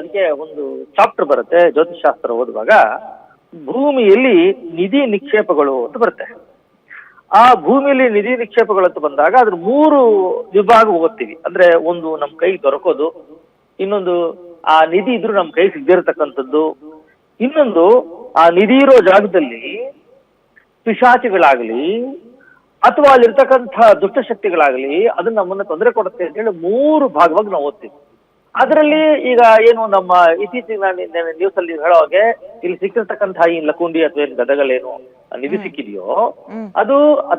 ಅದಕ್ಕೆ ಒಂದು ಚಾಪ್ಟರ್ ಬರುತ್ತೆ ಜ್ಯೋತಿಷಾಸ್ತ್ರ ಓದುವಾಗ. ಭೂಮಿಯಲ್ಲಿ ನಿಧಿ ನಿಕ್ಷೇಪಗಳು ಅಂತ ಬರುತ್ತೆ. ಆ ಭೂಮಿಯಲ್ಲಿ ನಿಧಿ ನಿಕ್ಷೇಪಗಳು ಅಂತ ಬಂದಾಗ ಅದ್ರ ಮೂರು ವಿಭಾಗ ಓದ್ತೀವಿ. ಅಂದ್ರೆ ಒಂದು ನಮ್ ಕೈ ದೊರಕೋದು, ಇನ್ನೊಂದು ಆ ನಿಧಿ ಇದ್ರೂ ನಮ್ ಕೈ ಸಿಗದಿರತಕ್ಕಂಥದ್ದು, ಇನ್ನೊಂದು ಆ ನಿಧಿ ಇರೋ ಜಾಗದಲ್ಲಿ ಪಿಶಾಚಿಗಳಾಗ್ಲಿ ಅಥವಾ ಅಲ್ಲಿರ್ತಕ್ಕಂಥ ದುಷ್ಟಶಕ್ತಿಗಳಾಗ್ಲಿ, ಅದನ್ನ ನಮ್ಮನ್ನ ತೊಂದರೆ ಕೊಡುತ್ತೆ ಅಂತ ಹೇಳಿ ಮೂರು ಭಾಗವಾಗಿ ನಾವು ಓದ್ತೀವಿ. ಅದರಲ್ಲಿ ಈಗ ಏನು ನಮ್ಮ ಇತ್ತೀಚಿನ ನ್ಯೂಸ್ ಅಲ್ಲಿ ಹೇಳೋ ಹಾಗೆ ಇಲ್ಲಿ ಸಿಕ್ಕಿರ್ತಕ್ಕಂತಹ ಈ ಲಕುಂಡಿ ಅಥವಾ ಏನು ಗದಗಲೇನು ನಿಧಿ ಸಿಕ್ಕಿದೆಯೋ ಅದು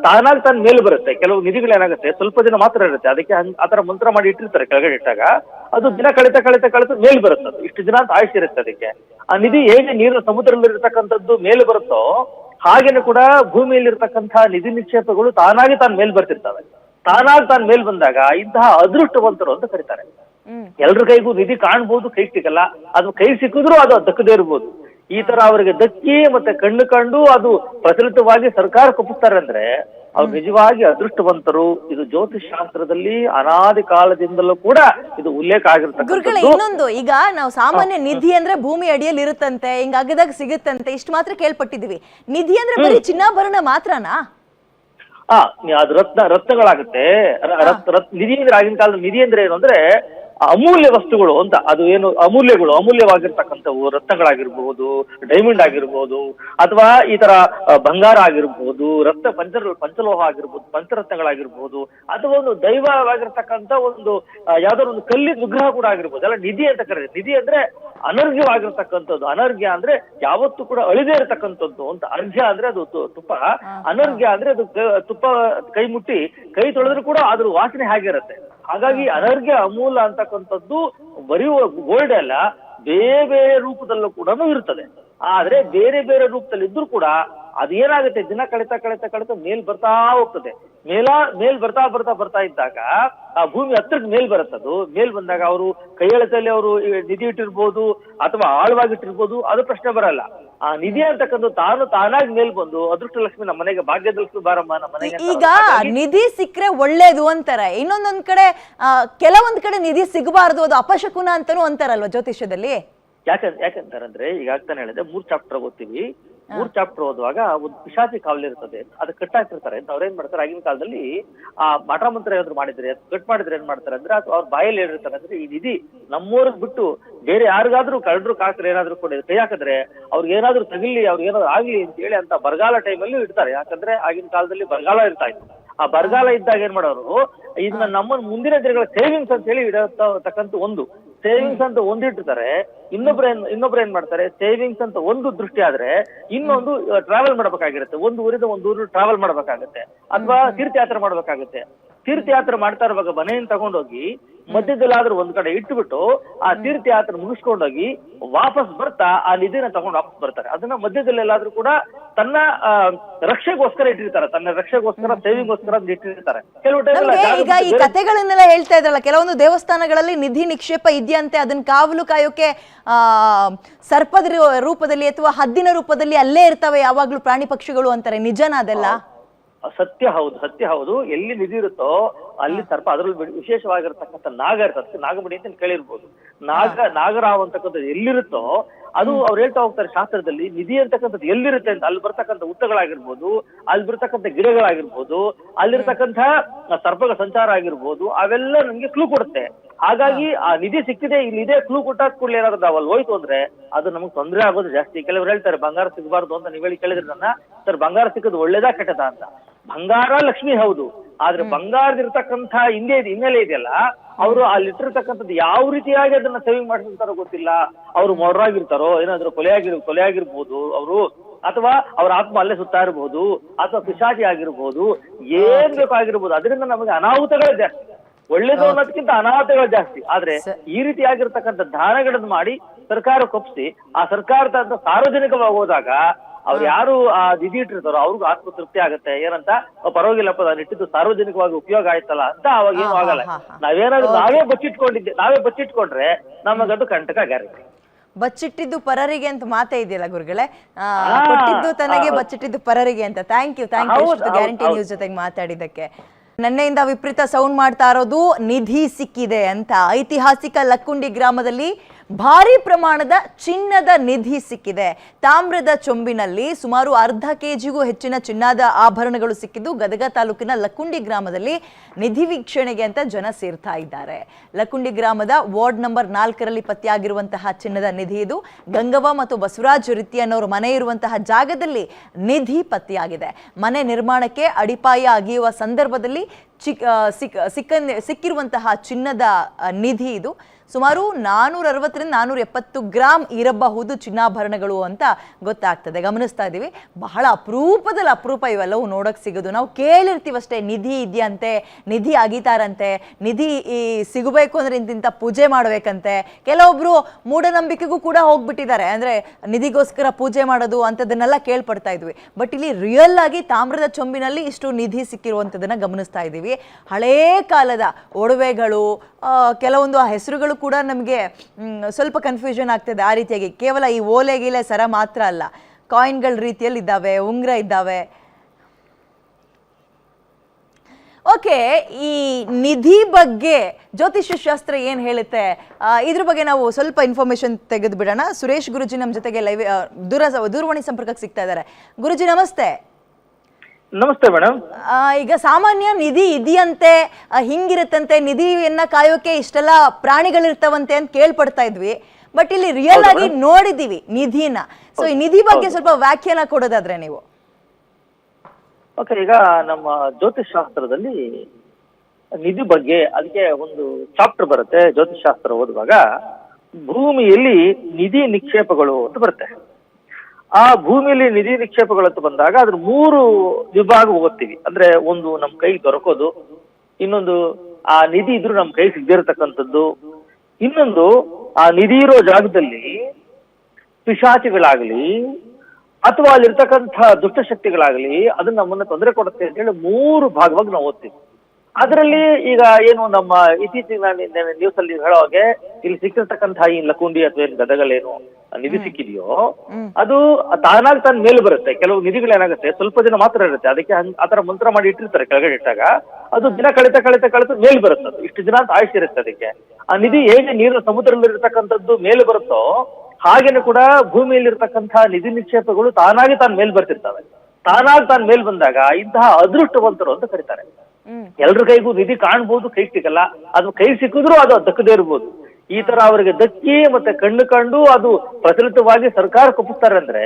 ತಾನಾಗಿ ತಾನು ಮೇಲೆ ಬರುತ್ತೆ. ಕೆಲವು ನಿಧಿಗಳು ಏನಾಗುತ್ತೆ ಸ್ವಲ್ಪ ದಿನ ಮಾತ್ರ ಇರುತ್ತೆ. ಅದಕ್ಕೆ ಹಂಗ್ ಆತರ ಮಂತ್ರ ಮಾಡಿ ಇಟ್ಟಿರ್ತಾರೆ ಕೆಳಗಡೆ ಇಟ್ಟಾಗ. ಅದು ದಿನ ಕಳಿತ ಕಳಿತ ಕಳಿತ ಮೇಲೆ ಬರುತ್ತೆ ಅದು. ಇಷ್ಟು ದಿನ ಅಂತ ಆಯುಷ್ ಇರುತ್ತೆ ಅದಕ್ಕೆ. ಆ ನಿಧಿ ಹೇಗೆ ನೀರಿನ ಸಮುದ್ರದಲ್ಲಿ ಇರತಕ್ಕಂತದ್ದು ಮೇಲೆ ಬರುತ್ತೋ ಹಾಗೇನೆ ಕೂಡ ಭೂಮಿಯಲ್ಲಿರ್ತಕ್ಕಂತಹ ನಿಧಿ ನಿಕ್ಷೇಪಗಳು ತಾನಾಗಿ ತಾನು ಮೇಲೆ ಬರ್ತಿರ್ತವೆ. ತಾನಾಗಿ ತಾನು ಮೇಲೆ ಬಂದಾಗ ಇಂತಹ ಅದೃಷ್ಟವಂತರು ಅಂತ ಕರೀತಾರೆ. ಎಲ್ರ ಕೈಗೂ ನಿಧಿ ಕಾಣ್ಬೋದು ಕೈ ಸಿಗಲ್ಲ. ಅದು ಕೈ ಸಿಕ್ಕಿದ್ರು ಅದು ದಕ್ಕದೇ ಇರ್ಬೋದು. ಈ ತರ ಅವರಿಗೆ ದಕ್ಕಿ ಮತ್ತೆ ಕಣ್ಣು ಕಂಡು ಅದು ಪ್ರಚಲಿತವಾಗಿ ಸರ್ಕಾರ ಕುಪ್ಪಿಸ್ತಾರೆ ಅಂದ್ರೆ ಅವ್ರು ನಿಜವಾಗಿ ಅದೃಷ್ಟವಂತರು. ಇದು ಜ್ಯೋತಿಷ್ ಶಾಸ್ತ್ರದಲ್ಲಿ ಅನಾದಿ ಕಾಲದಿಂದಲೂ ಕೂಡ ಇದು ಉಲ್ಲೇಖ ಗುರುಗಳ ಇನ್ನೊಂದು ಈಗ ನಾವು ಸಾಮಾನ್ಯ ನಿಧಿ ಅಂದ್ರೆ ಭೂಮಿ ಅಡಿಯಲ್ಲಿ ಇರುತ್ತಂತೆ ಹಿಂಗಾಗಿದಾಗ ಅಗದಾಗ ಸಿಗುತ್ತಂತೆ ಇಷ್ಟು ಮಾತ್ರ ಕೇಳ್ಪಟ್ಟಿದೀವಿ. ನಿಧಿ ಅಂದ್ರೆ ಬರೀ ಚಿನ್ನಾಭರಣ ಮಾತ್ರನಾ? ಆ ಅದು ರತ್ನ ರತ್ನಗಳಾಗುತ್ತೆ. ರತ್- ನಿಧಿ ಅಂದ್ರೆ ಆಗಿನ ಕಾಲದ ನಿಧಿ ಅಂದ್ರೆ ಏನು ಅಂದ್ರೆ ಅಮೂಲ್ಯ ವಸ್ತುಗಳು ಅಂತ, ಅದು ಏನು ಅಮೂಲ್ಯಗಳು, ಅಮೂಲ್ಯವಾಗಿರ್ತಕ್ಕಂಥವು ರತ್ನಗಳಾಗಿರ್ಬಹುದು ಡೈಮಂಡ್ ಆಗಿರ್ಬಹುದು ಅಥವಾ ಈ ತರ ಬಂಗಾರ ಆಗಿರ್ಬಹುದು ರತ್ನ ಪಂಚ ಪಂಚಲೋಹ ಆಗಿರ್ಬಹುದು ಪಂಚರತ್ನಗಳಾಗಿರ್ಬಹುದು ಅಥವಾ ಒಂದು ದೈವವಾಗಿರ್ತಕ್ಕಂಥ ಒಂದು ಯಾವ್ದಾದ್ರು ಒಂದು ಕಲ್ಲಿನ ವಿಗ್ರಹ ಕೂಡ ಆಗಿರ್ಬೋದು, ಅಲ್ಲ, ನಿಧಿ ಅಂತ ಕರೀತಾರೆ. ನಿಧಿ ಅಂದ್ರೆ ಅನರ್ಘ್ಯವಾಗಿರ್ತಕ್ಕಂಥದ್ದು. ಅನರ್ಘ್ಯ ಅಂದ್ರೆ ಯಾವತ್ತೂ ಕೂಡ ಅಳಿದೇ ಇರತಕ್ಕಂಥದ್ದು ಅಂತ. ಅರ್ಘ್ಯ ಅಂದ್ರೆ ಅದು ತುಪ್ಪ. ಅನರ್ಘ್ಯ ಅಂದ್ರೆ ಅದು ತುಪ್ಪ ಕೈ ಮುಟ್ಟಿ ಕೈ ತೊಳೆದ್ರು ಕೂಡ ಅದ್ರ ವಾಸನೆ ಹಾಗಿರುತ್ತೆ. ಹಾಗಾಗಿ ಅನರ್ಘ್ಯ ಅಮೂಲ ಅಂತಕ್ಕಂಥದ್ದು ಬರೆಯುವ ಗೋಲ್ಡ್ ಅಲ್ಲ ಬೇರೆ ಬೇರೆ ರೂಪದಲ್ಲೂ ಕೂಡ ಇರ್ತದೆ. ಆದ್ರೆ ಬೇರೆ ಬೇರೆ ರೂಪದಲ್ಲಿ ಇದ್ರೂ ಕೂಡ ಅದೇನಾಗುತ್ತೆ ದಿನ ಕಳೀತಾ ಕಳೀತಾ ಕಳಿತಾ ಮೇಲ್ ಬರ್ತಾ ಹೋಗ್ತದೆ. ಮೇಲ ಮೇಲ್ ಬರ್ತಾ ಬರ್ತಾ ಬರ್ತಾ ಇದ್ದಾಗ ಆ ಭೂಮಿ ಹತ್ರಕ್ಕೆ ಮೇಲ್ ಬರುತ್ತದು ಮೇಲ್ ಬಂದಾಗ ಅವರು ಕೈಯಳತಲ್ಲಿ ಅವರು ನಿಧಿ ಇಟ್ಟಿರ್ಬೋದು ಅಥವಾ ಆಳವಾಗಿಟ್ಟಿರ್ಬೋದು ಅದು ಪ್ರಶ್ನೆ ಬರಲ್ಲ. ಆ ನಿಧಿ ಅಂತಕ್ಕಂಥ ತಾನು ತಾನಾಗಿ ಮೇಲ್ ಬಂದು ಅದೃಷ್ಟ ಲಕ್ಷ್ಮಿ ನಮ್ಮ ಮನೆಗೆ ಭಾಗ್ಯದ ಲಕ್ಷ್ಮಿ ಬಾರಮ್ಮ ನಮ್ಮ ಮನೆಗೆ ಈಗ ನಿಧಿ ಸಿಕ್ಕರೆ ಒಳ್ಳೇದು ಅಂತಾರೆ. ಇನ್ನೊಂದೊಂದ್ ಕಡೆ ಕೆಲವೊಂದ್ ಕಡೆ ನಿಧಿ ಸಿಗಬಾರದು ಅದು ಅಪಶಕುನ ಅಂತಾನೂ ಅಂತಾರಲ್ವಾ ಜ್ಯೋತಿಷ್ಯದಲ್ಲಿ? ಯಾಕಂತ ಯಾಕಂತಾರಂದ್ರೆ ಈಗ ಆಗ್ತಾನೆ ಹೇಳಿದ್ರೆ ಮೂರ್ ಚಾಪ್ಟರ್ ಓದ್ತೀವಿ. ಮೂರ್ ಚಾಪ್ಟರ್ ಓದುವಾಗ ಒಂದು ಪಿಶಾಚಿ ಕಾವಲಿ ಇರ್ತದೆ. ಅದು ಕಟ್ ಹಾಕಿರ್ತಾರೆ ಅಂತ ಅವ್ರ ಏನ್ ಮಾಡ್ತಾರೆ? ಆಗಿನ ಕಾಲದಲ್ಲಿ ಆ ಮಠ ಮಂತ್ರ ಏನಾದ್ರು ಮಾಡಿದ್ರೆ ಕಟ್ ಮಾಡಿದ್ರೆ ಏನ್ ಮಾಡ್ತಾರೆ ಅಂದ್ರೆ ಅದು ಅವ್ರ ಬಾಯಲ್ಲಿ ಹೇಳಿರ್ತಾರೆ. ಅಂದ್ರೆ ಈ ನಿಧಿ ನಮ್ಮೂರಿಗೆ ಬಿಟ್ಟು ಬೇರೆ ಯಾರಿಗಾದ್ರೂ ಕಳ್ಳರು ಕಾಕರು ಏನಾದ್ರು ಕೊಡಿ ಕೈ ಹಾಕಿದ್ರೆ ಅವ್ರಿಗೆ ಏನಾದ್ರು ತಗಿಲಿ ಅವ್ರಿಗೆ ಏನಾದ್ರು ಆಗ್ಲಿ ಅಂತ ಹೇಳಿ ಅಂತ ಬರಗಾಲ ಟೈಮಲ್ಲಿ ಇಡ್ತಾರೆ. ಯಾಕಂದ್ರೆ ಆಗಿನ ಕಾಲದಲ್ಲಿ ಬರಗಾಲ ಇರ್ತಾ ಇತ್ತು. ಆ ಬರಗಾಲ ಇದ್ದಾಗ ಏನ್ ಮಾಡೋರು ಇದನ್ನ ನಮ್ಮ ಮುಂದಿನ ದಿನಗಳ ಸೇವಿಂಗ್ಸ್ ಅಂತ ಹೇಳಿ ಇಡತಕ್ಕಂತ ಒಂದು ಸೇವಿಂಗ್ಸ್ ಅಂತ ಒಂದಿಟ್ಟಿದ್ದಾರೆ ಇನ್ನೊಬ್ರು ಏನ್ ಇನ್ನೊಬ್ರು ಏನ್ ಮಾಡ್ತಾರೆ ಸೇವಿಂಗ್ಸ್ ಅಂತ ಒಂದು ದೃಷ್ಟಿ ಆದ್ರೆ ಇನ್ನೊಂದು ಟ್ರಾವೆಲ್ ಮಾಡ್ಬೇಕಾಗಿರುತ್ತೆ. ಒಂದು ಊರಿಂದ ಒಂದು ಊರು ಟ್ರಾವೆಲ್ ಮಾಡ್ಬೇಕಾಗುತ್ತೆ. ಅಥವಾ ತೀರ್ಥಯಾತ್ರೆ ಮಾಡ್ಬೇಕಾಗತ್ತೆ. ತೀರ್ಥಯಾತ್ರೆ ಮಾಡ್ತಾ ಇರುವಾಗ ಮನೆಯನ್ನು ತಗೊಂಡೋಗಿ ಮಧ್ಯದಲ್ಲಾದ್ರೂ ಒಂದ್ ಕಡೆ ಇಟ್ಬಿಟ್ಟು ಆ ತೀರ್ಥಯಾತ್ರೆ ಮುಗಿಸ್ಕೊಂಡೋಗಿ ವಾಪಸ್ ಬರ್ತಾ ಆ ನಿಧಿನ ತಗೊಂಡು ವಾಪಸ್ ಬರ್ತಾರೆ. ಅದನ್ನ ಮಧ್ಯದಲ್ಲೆಲ್ಲಾದ್ರೂ ಕೂಡ ತನ್ನ ರಕ್ಷೆಗೋಸ್ಕರ ಇಟ್ಟಿರ್ತಾರೆ. ತನ್ನ ರಕ್ಷೆಗೋಸ್ಕರ ಸೇವಿಂಗ್ಗೋಸ್ಕರ ಅದ್ನ ಇಟ್ಟಿರ್ತಾರೆ. ಕೆಲವು ಈಗ ಈ ಕಥೆಗಳನ್ನೆಲ್ಲ ಹೇಳ್ತಾ ಇದ್ರಲ್ಲ ಕೆಲವೊಂದು ದೇವಸ್ಥಾನಗಳಲ್ಲಿ ನಿಧಿ ನಿಕ್ಷೇಪ ಇದೆಯಂತೆ ಅದನ್ನ ಕಾವಲು ಕಾಯೋಕೆ ಆ ಸರ್ಪದ ರೂಪದಲ್ಲಿ ಅಥವಾ ಹದ್ದಿನ ರೂಪದಲ್ಲಿ ಅಲ್ಲೇ ಇರ್ತವೆ ಯಾವಾಗ್ಲೂ ಪ್ರಾಣಿ ಪಕ್ಷಿಗಳು ಅಂತಾರೆ. ನಿಜಾನ ಅದೆಲ್ಲ? ಸತ್ಯ ಹೌದು ಸತ್ಯ ಹೌದು. ಎಲ್ಲಿ ನಿಧಿ ಇರುತ್ತೋ ಅಲ್ಲಿ ಸರ್ಪ ಅದ್ರಲ್ಲಿ ವಿಶೇಷವಾಗಿರ್ತಕ್ಕಂಥ ನಾಗ ಇರ್ತದೆ. ನಾಗಮಣಿ ಅಂತ ಕೇಳಿರ್ಬೋದು. ನಾಗ ನಾಗರಾವ್ ಅಂತಕ್ಕಂಥದ್ದು ಎಲ್ಲಿರುತ್ತೋ ಅದು ಅವ್ರು ಹೇಳ್ತಾ ಹೋಗ್ತಾರೆ ಶಾಸ್ತ್ರದಲ್ಲಿ ನಿಧಿ ಅಂತಕ್ಕಂಥದ್ದು ಎಲ್ಲಿರುತ್ತೆ ಅಂತ. ಅಲ್ಲಿ ಬರ್ತಕ್ಕಂಥ ಉತ್ತಗಳಾಗಿರ್ಬೋದು ಅಲ್ಲಿ ಬರ್ತಕ್ಕಂಥ ಗಿಡಗಳಾಗಿರ್ಬೋದು ಅಲ್ಲಿರ್ತಕ್ಕಂಥ ಸರ್ಪಗಳ ಸಂಚಾರ ಆಗಿರ್ಬೋದು ಅವೆಲ್ಲ ನಮ್ಗೆ ಕ್ಲೂ ಕೊಡುತ್ತೆ. ಹಾಗಾಗಿ ಆ ನಿಧಿ ಸಿಕ್ಕಿದೆ ಇಲ್ಲಿ ಇದೆ ಕ್ಲೂ ಕೊಟ್ಟಾದ ಕೂಡ ಏನಾದ್ರು ಅಲ್ಲಿ ಹೋಯ್ತು ಅಂದ್ರೆ ಅದು ನಮ್ಗೆ ತೊಂದರೆ ಆಗೋದು ಜಾಸ್ತಿ. ಕೆಲವರು ಹೇಳ್ತಾರೆ ಬಂಗಾರ ಸಿಗಬಾರ್ದು ಅಂತ ನೀವು ಹೇಳಿ ಕೇಳಿದ್ರೆ ನನ್ನ ಸರ್ ಬಂಗಾರ ಸಿಕ್ಕದ್ ಒಳ್ಳೇದಾ ಕೆಟ್ಟದಾ? ಅಂತ. ಬಂಗಾರ ಲಕ್ಷ್ಮಿ ಹೌದು. ಆದ್ರೆ ಬಂಗಾರದಿರ್ತಕ್ಕಂಥ ಹಿಂದೆ ಇದೆ ಹಿನ್ನೆಲೆ ಇದೆಯಲ್ಲ ಅವರು ಅಲ್ಲಿಟ್ಟಿರ್ತಕ್ಕಂಥದ್ದು ಯಾವ ರೀತಿಯಾಗಿ ಅದನ್ನ ಸೇವಿಂಗ್ ಮಾಡಿರ್ತಾರೋ ಗೊತ್ತಿಲ್ಲ. ಅವರು ಮೊಡ್ರಾಗಿರ್ತಾರೋ ಏನಾದ್ರು ಕೊಲೆ ಆಗಿರ್ ಕೊಲೆ ಆಗಿರ್ಬೋದು ಅವರು ಅಥವಾ ಅವ್ರ ಆತ್ಮ ಅಲ್ಲೇ ಸುತ್ತಾ ಇರಬಹುದು ಅಥವಾ ಪಿಶಾಚಿ ಆಗಿರ್ಬೋದು ಏನ್ ಬೇಕಾಗಿರ್ಬೋದು ಅದರಿಂದ ನಮಗೆ ಅನಾಹುತಗಳೇ ಜಾಸ್ತಿ. ಒಳ್ಳೇದು ಅನ್ನೋದಕ್ಕಿಂತ ಅನಾಹುತಗಳು ಜಾಸ್ತಿ. ಆದ್ರೆ ಈ ರೀತಿಯಾಗಿರ್ತಕ್ಕಂಥ ದಾನಗಳನ್ನು ಮಾಡಿ ಸರ್ಕಾರ ಕೊಪ್ಪಿಸಿ ಆ ಸರ್ಕಾರದ ಸಾರ್ವಜನಿಕವಾಗಿ ಹೋದಾಗ ಅವ್ರು ಯಾರು ಆ ನಿಧಿ ಇಟ್ಟಿರ್ತಾರೋ ಅವ್ರಿಗೂ ಆತ್ಮತೃಪ್ತಿ ಆಗುತ್ತೆ. ಏನಂತ "ಓ, ಪರವಾಗಿಲ್ಲಪ್ಪ ನಾನು ಇಟ್ಟಿದ್ದು ಸಾರ್ವಜನಿಕವಾಗಿ ಉಪಯೋಗ ಆಯ್ತಲ್ಲ ಅಂತ ಅವಾಗ ಏನು ಆಗಲ್ಲ. ನಾವೇನಾದ್ರೂ ನಾವೇ ಬಚ್ಚಿಟ್ಕೊಂಡಿದ್ದೆ ನಾವೇ ಬಚ್ಚಿಟ್ಕೊಂಡ್ರೆ ನಮಗದು ಕಂಟಕ ಗ್ಯಾರಂಟಿ. ಬಚ್ಚಿಟ್ಟಿದ್ದು ಪರರಿಗೆ ಅಂತ ಮಾತೇ ಇದೆಯಲ್ಲ ಗುರುಗಳೇ? ಕೊಟ್ಟಿದ್ದು ತನಗೆ ಬಚ್ಚಿಟ್ಟಿದ್ದು ಪರರಿಗೆ ಅಂತ. Thank you thank you guarantee news ಜೊತೆಗೆ ಮಾತಾಡಿದ್ದಕ್ಕೆ. ನನ್ನೆಯಿಂದ ವಿಪರೀತ ಸೌಂಡ್ ಮಾಡ್ತಾ ಇರೋದು ನಿಧಿ ಸಿಕ್ಕಿದೆ ಅಂತ. ಐತಿಹಾಸಿಕ ಲಕ್ಕುಂಡಿ ಗ್ರಾಮದಲ್ಲಿ ಭಾರಿ ಪ್ರಮಾಣದ ಚಿನ್ನದ ನಿಧಿ ಸಿಕ್ಕಿದೆ. ತಾಮ್ರದ ಚೊಂಬಿನಲ್ಲಿ ಸುಮಾರು ಅರ್ಧ ಕೆಜಿಗೂ ಹೆಚ್ಚಿನ ಚಿನ್ನದ ಆಭರಣಗಳು ಸಿಕ್ಕಿದ್ದು ಗದಗ ತಾಲೂಕಿನ ಲಕ್ಕುಂಡಿ ಗ್ರಾಮದಲ್ಲಿ ನಿಧಿ ವೀಕ್ಷಣೆಗೆ ಅಂತ ಜನ ಸೇರ್ತಾ ಇದ್ದಾರೆ. ಲಕ್ಕುಂಡಿ ಗ್ರಾಮದ ವಾರ್ಡ್ ನಂಬರ್ ನಾಲ್ಕರಲ್ಲಿ ಪತ್ತೆಯಾಗಿರುವಂತಹ ಚಿನ್ನದ ನಿಧಿ ಇದು. ಗಂಗವ್ವ ಮತ್ತು ಬಸವರಾಜ್ ರೀತಿ ಅನ್ನೋರು ಮನೆ ಇರುವಂತಹ ಜಾಗದಲ್ಲಿ ನಿಧಿ ಪತ್ತೆಯಾಗಿದೆ. ಮನೆ ನಿರ್ಮಾಣಕ್ಕೆ ಅಡಿಪಾಯ ಅಗಿಯುವ ಸಂದರ್ಭದಲ್ಲಿ ಚಿಕ್ಕ ಸಿಕ್ ಸಿಕ್ಕ ಸಿಕ್ಕಿರುವಂತಹ ಚಿನ್ನದ ನಿಧಿ ಇದು. ಸುಮಾರು ನಾನೂರ ಅರವತ್ತರಿಂದ ನಾನೂರ ಎಪ್ಪತ್ತು ಗ್ರಾಮ್ ಇರಬಹುದು ಚಿನ್ನಾಭರಣಗಳು ಅಂತ ಗೊತ್ತಾಗ್ತದೆ. ಗಮನಿಸ್ತಾ ಇದ್ದೀವಿ. ಬಹಳ ಅಪರೂಪದಲ್ಲಿ ಅಪರೂಪ ಇವೆಲ್ಲವೂ ನೋಡೋಕ್ಕೆ ಸಿಗೋದು. ನಾವು ಕೇಳಿರ್ತೀವಷ್ಟೇ, ನಿಧಿ ಇದೆಯಂತೆ, ನಿಧಿ ಅಗಿತಾರಂತೆ, ನಿಧಿ ಈ ಸಿಗಬೇಕು ಅಂದ್ರೆ ಇಂತಿಂತ ಪೂಜೆ ಮಾಡಬೇಕಂತೆ. ಕೆಲವೊಬ್ಬರು ಮೂಢನಂಬಿಕೆಗೂ ಕೂಡ ಹೋಗ್ಬಿಟ್ಟಿದ್ದಾರೆ. ಅಂದರೆ ನಿಧಿಗೋಸ್ಕರ ಪೂಜೆ ಮಾಡೋದು ಅಂಥದ್ದನ್ನೆಲ್ಲ ಕೇಳ್ಪಡ್ತಾ ಇದ್ವಿ. ಬಟ್ ಇಲ್ಲಿ ರಿಯಲ್ ಆಗಿ ತಾಮ್ರದ ಚೊಂಬಿನಲ್ಲಿ ಇಷ್ಟು ನಿಧಿ ಸಿಕ್ಕಿರುವಂಥದ್ದನ್ನು ಗಮನಿಸ್ತಾ ಇದ್ದೀವಿ. ಹಳೇ ಕಾಲದ ಒಡವೆಗಳು ಕೆಲವೊಂದು ಆ ಹೆಸರುಗಳು ಕೂಡ ನಮಗೆ ಸ್ವಲ್ಪ ಕನ್ಫ್ಯೂಷನ್ ಆಗ್ತದೆ ಆ ರೀತಿಯಾಗಿ. ಕೇವಲ ಈ ಓಲೆ ಗೀಲೆ ಸರ ಮಾತ್ರ ಅಲ್ಲ. ಕಾಯಿನ್ಗಳ ರೀತಿಯಲ್ಲಿ ಇದ್ದಾವೆ ಉಂಗ್ರ ಇದ್ದಾವೆ. ಓಕೆ, ಈ ನಿಧಿ ಬಗ್ಗೆ ಜ್ಯೋತಿಷ್ಯ ಶಾಸ್ತ್ರ ಏನು ಹೇಳುತ್ತೆ? ಇದ್ರ ಬಗ್ಗೆ ನಾವು ಸ್ವಲ್ಪ ಇನ್ಫಾರ್ಮೇಶನ್ ತೆಗೆದು ಬಿಡೋಣ ಸುರೇಶ್ ಗುರುಜಿ ನಮ್ಮ ಜೊತೆಗೆ ಲೈವ್ ದೂರ, ದೂರವಾಣಿ ಸಂಪರ್ಕಕ್ಕೆ ಸಿಗ್ತಾ ಇದ್ದಾರೆ. ಗುರುಜಿ, ನಮಸ್ತೆ. ನಮಸ್ತೆ ಮೇಡಮ್. ಈಗ ಸಾಮಾನ್ಯ ನಿಧಿ ಇದೆಯಂತೆ ಹಿಂಗಿರುತ್ತಂತೆ ನಿಧಿಯನ್ನ ಕಾಯೋಕೆ ಇಷ್ಟೆಲ್ಲ ಪ್ರಾಣಿಗಳಿರ್ತಾವಂತೆ ಅಂತ ಕೇಳ್ಪಡ್ತಾ ಇದ್ವಿ. ಬಟ್ ಇಲ್ಲಿ ರಿಯಲ್ ಆಗಿ ನೋಡಿದೀವಿ ನಿಧಿನ. ಸೊ ಈ ನಿಧಿ ಬಗ್ಗೆ ಸ್ವಲ್ಪ ವ್ಯಾಖ್ಯಾನ ಕೊಡೋದಾದ್ರೆ ನೀವು. ಓಕೆ ಈಗ ನಮ್ಮ ಜ್ಯೋತಿಷ್ ಶಾಸ್ತ್ರದಲ್ಲಿ ನಿಧಿ ಬಗ್ಗೆ ಅದಕ್ಕೆ ಒಂದು ಚಾಪ್ಟರ್ ಬರುತ್ತೆ ಜ್ಯೋತಿಷ್ ಶಾಸ್ತ್ರ ಓದುವಾಗ. ಭೂಮಿಯಲ್ಲಿ ನಿಧಿ ನಿಕ್ಷೇಪಗಳು ಅಂತ ಬರುತ್ತೆ. ಆ ಭೂಮಿಯಲ್ಲಿ ನಿಧಿ ನಿಕ್ಷೇಪಗಳಂತ ಬಂದಾಗ ಅದ್ರ ಮೂರು ವಿಭಾಗ ಓದ್ತೀವಿ ಅಂದ್ರೆ ಒಂದು ನಮ್ಮ ಕೈಗೆ ದೊರಕೋದು, ಇನ್ನೊಂದು ಆ ನಿಧಿ ಇದ್ರೂ ನಮ್ಮ ಕೈ ಸಿಗದಿರತಕ್ಕಂಥದ್ದು, ಇನ್ನೊಂದು ಆ ನಿಧಿ ಇರೋ ಜಾಗದಲ್ಲಿ ಪಿಶಾಚಿಗಳಾಗ್ಲಿ ಅಥವಾ ಅಲ್ಲಿರ್ತಕ್ಕಂಥ ದುಷ್ಟಶಕ್ತಿಗಳಾಗ್ಲಿ ಅದನ್ನ ನಮ್ಮನ್ನ ತೊಂದರೆ ಕೊಡುತ್ತೆ ಅಂತ ಹೇಳಿ ಮೂರು ಭಾಗವಾಗಿ ನಾವು ಓದ್ತೀವಿ. ಅದರಲ್ಲಿ ಈಗ ಏನು ನಮ್ಮ ಇತ್ತೀಚೆಗೆ ನಾನು ನ್ಯೂಸ್ ಅಲ್ಲಿ ಹೇಳೋ ಹಾಗೆ ಇಲ್ಲಿ ಸಿಕ್ಕಿರ್ತಕ್ಕಂತಹ ಈ ಲಕುಂಡಿ ಅಥವಾ ಏನು ಗದಗಲೇನು ನಿಧಿ ಸಿಕ್ಕಿದೆಯೋ ಅದು ತಾನಾಗ ತಾನು ಮೇಲೆ ಬರುತ್ತೆ. ಕೆಲವು ನಿಧಿಗಳು ಏನಾಗುತ್ತೆ ಸ್ವಲ್ಪ ದಿನ ಮಾತ್ರ ಇರುತ್ತೆ. ಅದಕ್ಕೆ ಹಂಗ್ ಆತರ ಮಂತ್ರ ಮಾಡಿ ಇಟ್ಟಿರ್ತಾರೆ ಕೆಳಗಡೆ ಇಟ್ಟಾಗ. ಅದು ದಿನ ಕಳಿತ ಕಳಿತ ಕಳಿತ ಮೇಲೆ ಬರುತ್ತೆ ಅದು. ಇಷ್ಟು ದಿನ ಅಂತ ಆಯುಷ್ ಇರುತ್ತೆ ಅದಕ್ಕೆ. ಆ ನಿಧಿ ಹೇಗೆ ನೀರಿನ ಸಮುದ್ರದಲ್ಲಿ ಇರತಕ್ಕಂಥದ್ದು ಮೇಲೆ ಬರುತ್ತೋ ಹಾಗೇನೆ ಕೂಡ ಭೂಮಿಯಲ್ಲಿರ್ತಕ್ಕಂತಹ ನಿಧಿ ನಿಕ್ಷೇಪಗಳು ತಾನಾಗಿ ತಾನು ಮೇಲ್ ಬರ್ತಿರ್ತವೆ. ತಾನಾಗಿ ತಾನು ಮೇಲ್ ಬಂದಾಗ ಇಂತಹ ಅದೃಷ್ಟವಂತರು ಅಂತ ಕರೀತಾರೆ. ಎಲ್ರ ಕೈಗೂ ನಿಧಿ ಕಾಣ್ಬೋದು ಕೈ ಸಿಗಲ್ಲ. ಅದು ಕೈ ಸಿಕ್ಕಿದ್ರು ಅದು ದಕ್ಕದೇ ಇರ್ಬೋದು. ಈ ತರ ಅವರಿಗೆ ದಕ್ಕಿ ಮತ್ತೆ ಕಣ್ಣು ಕಂಡು ಅದು ಪ್ರಚಲಿತವಾಗಿ ಸರ್ಕಾರ ಕುಪ್ಪಿಸ್ತಾರೆ ಅಂದ್ರೆ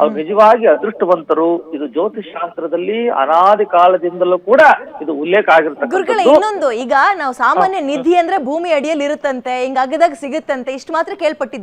ಅವ್ರು ನಿಜವಾಗಿ ಅದೃಷ್ಟವಂತರು. ಇದು ಜ್ಯೋತಿಷ್ ಶಾಸ್ತ್ರದಲ್ಲಿ ಅನಾದಿ ಕಾಲದಿಂದಲೂ ಕೂಡ ಇದು ಉಲ್ಲೇಖ ಗುರುಗಳ ಆಗಿರ್ತಕ್ಕಂಥದ್ದು ಇನ್ನೊಂದು ಈಗ ನಾವು ಸಾಮಾನ್ಯ ನಿಧಿ ಅಂದ್ರೆ ಭೂಮಿ ಅಡಿಯಲ್ಲಿ ಇರುತ್ತಂತೆ ಹಿಂಗ ಅಗದಾಗ ಸಿಗುತ್ತಂತೆ ಇಷ್ಟು ಮಾತ್ರ ಕೇಳ್ಪಟ್ಟಿದ್ದೀವಿ.